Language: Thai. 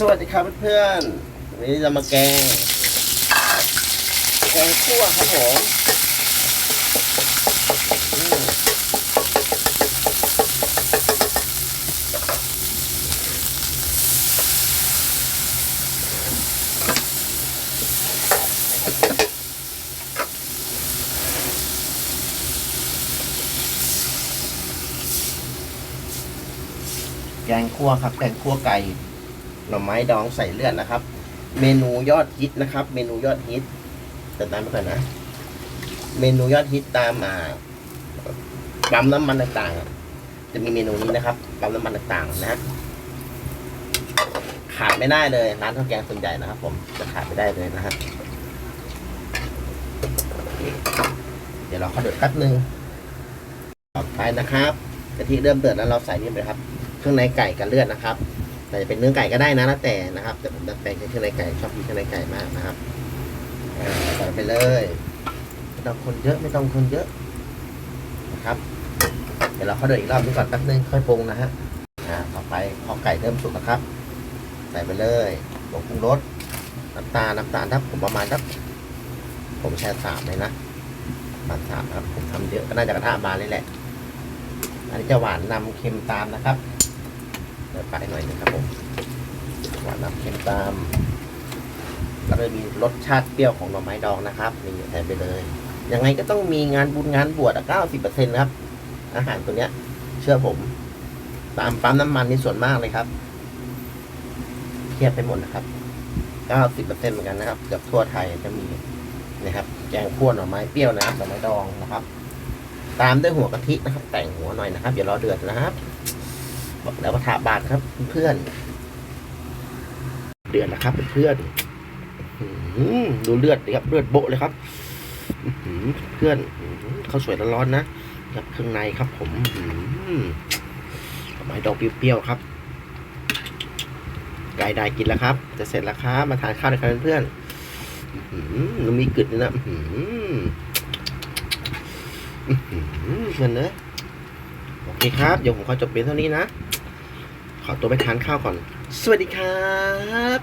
สวัสดีครับเพื่อนๆวันนี้จะมาแกง แกงคั่วครับผมอืมแกงคั่วครับแกงคั่วไก่ หน่อไม้ดองใส่เลือดนะครับ เมนูยอดฮิตนะครับ เมนูยอดฮิตแต่ตามไปก่อนนะ เมนูยอดฮิตตามมาปั๊มน้ำมันต่างๆ จะมีเมนูนี้นะครับปั๊มน้ำมันต่างๆนะฮะขาดไม่ได้เลยร้านข้าวแกงส่วนใหญ่นะครับ ผมจะขาดไม่ได้เลยนะฮะเดี๋ยวเราข้าเดือดแป๊บนึงต่อไปนะครับกะทิเริ่มเดือดแล้วเราใส่นี่ไปครับ เครื่องในไก่กับเลือดนะครับ แต่จะเป็นเนื้อไก่ก็ได้นะแล้วแต่นะครับ แต่ผมดัดแปลงใช้เครื่องในไก่ชอบกินเครื่องในไก่มากนะครับใส่ไปเลยไม่ต้องคนเยอะไม่ต้องคนเยอะนะครับ เดี๋ยวเราเข้าเดือดอีกรอบนึงก่อนแป๊บนึงค่อยปรุงนะฮะอ่าต่อไปพอไก่เริ่มสุกนะครับ ใส่ไปเลยผงปรุงรสน้ำตาลน้ำตาลถ้าผมประมาณสักผมแช่สามเลยนะประมาณสามครับผมทำเยอะก็น่าจะกระทะบานเลยแหละอันนี้จะหวานนำเค็มตามนะครับ เดี๋ยวไปหน่อยหนึงครับผมหวานน้ำเค็มตาม แล้วก็มีรสชาติเปรี้ยวของหน่อไม้ดองนะครับนี่ใส่ไปเลย ยังไงก็ต้องมีงานบุญงานบวชอะเก้าสิบเปอร์เซ็นต์ครับ อาหารตัวเนี้ย เชื่อผม ตามปั๊มน้ำมันนี่ส่วนมากเลยครับเทียบไปหมดนะครับเก้าสิบเปอร์เซ็นต์เหมือนกันนะครับเกือบทั่วไทยจะมีนะครับ แกงคั่วหน่อไม้เปรี้ยวนะครับหน่อไม้ดองนะครับ ตามด้วยหัวกะทินะครับ แต่งหัวหน่อยนะครับอย่ารอเดือดนะครับ แล้วว่าถาบาทครับเพื่อน เดือดนะครับเพื่อนดูเลือดดิครับ เลือดโบะเลยครับเพื่อนอื้อหือข้าสวยร้อนๆนะครับเครื่องในครับ ผมดอกไม้ดอกเปรี้ยวๆครับไก่ได้กินแล้วครับ จะเสร็จแล้วครับ มาทานข้าวด้วยกันเพื่อนอืมันมีกึดด้วยนะอื้อหืออื้อหือเพื่อนเนอะโอเคครับ เดี๋ยวผมขอจบเพียงเท่านี้นะ ขอตัวไปทานข้าวก่อน สวัสดีครับ